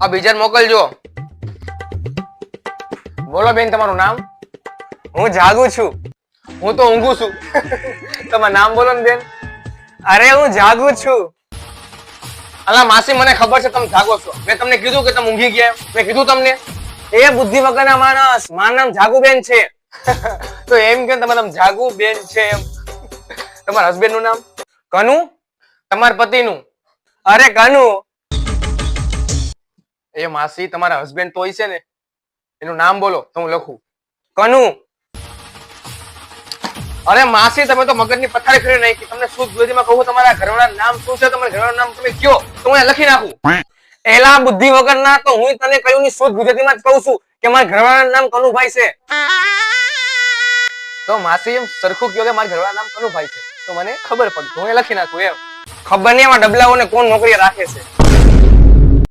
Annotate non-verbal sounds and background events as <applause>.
આ બીજા મોકલજો. બોલો બેન તમારું નામ? હું જાગું છું. હું તો ઊંઘું છું. <laughs> તમારું નામ બોલો ને બેન. અરે, હું જાગું છું. અલા, માસી, મને ખબર છે તમે જાગો છો. મેં તમને કીધું કે તમે ઊંઘી ગયા. મેં કીધું તમને. એ બુદ્ધિ વગરના માણસ. મારું નામ જાગુ બેન છે. <laughs> તો એમ કે તમારું નામ જાગુ બેન છે એમ? <laughs> તમારા હસબન્ડનું નામ? કનુ? તમારા પતિનું? અરે, કનુ. એ માસી તમારા હસબન્ડ તોય છે ને, એનું નામ બોલો, તો હું લખું. કનુ. અરે માસી, તમે તો મગજની પથારી કરી નાખી. તમને શું ગુજરાતીમાં કહું તમારા ઘરવાળા નામ શું છે? તમારા ઘરવાળા નામ તમે કયો? તો હું લખી નાખું. એલા બુદ્ધિ વગર ના તો હું તને કહ્યું ની શુદ્ધ ગુજરાતીમાં જ કહું છું કે મારા ઘરવાળાનું નામ કનુભાઈ છે. તો માસી એમ સરખું કયો કે મારા ઘરવાળા નામ કનુભાઈ છે? તો મને ખબર પડી. હું લખી નાખું, એમ. ખબર નહીં એમાં ડબલાઓને કોણ નોકરી રાખે છે?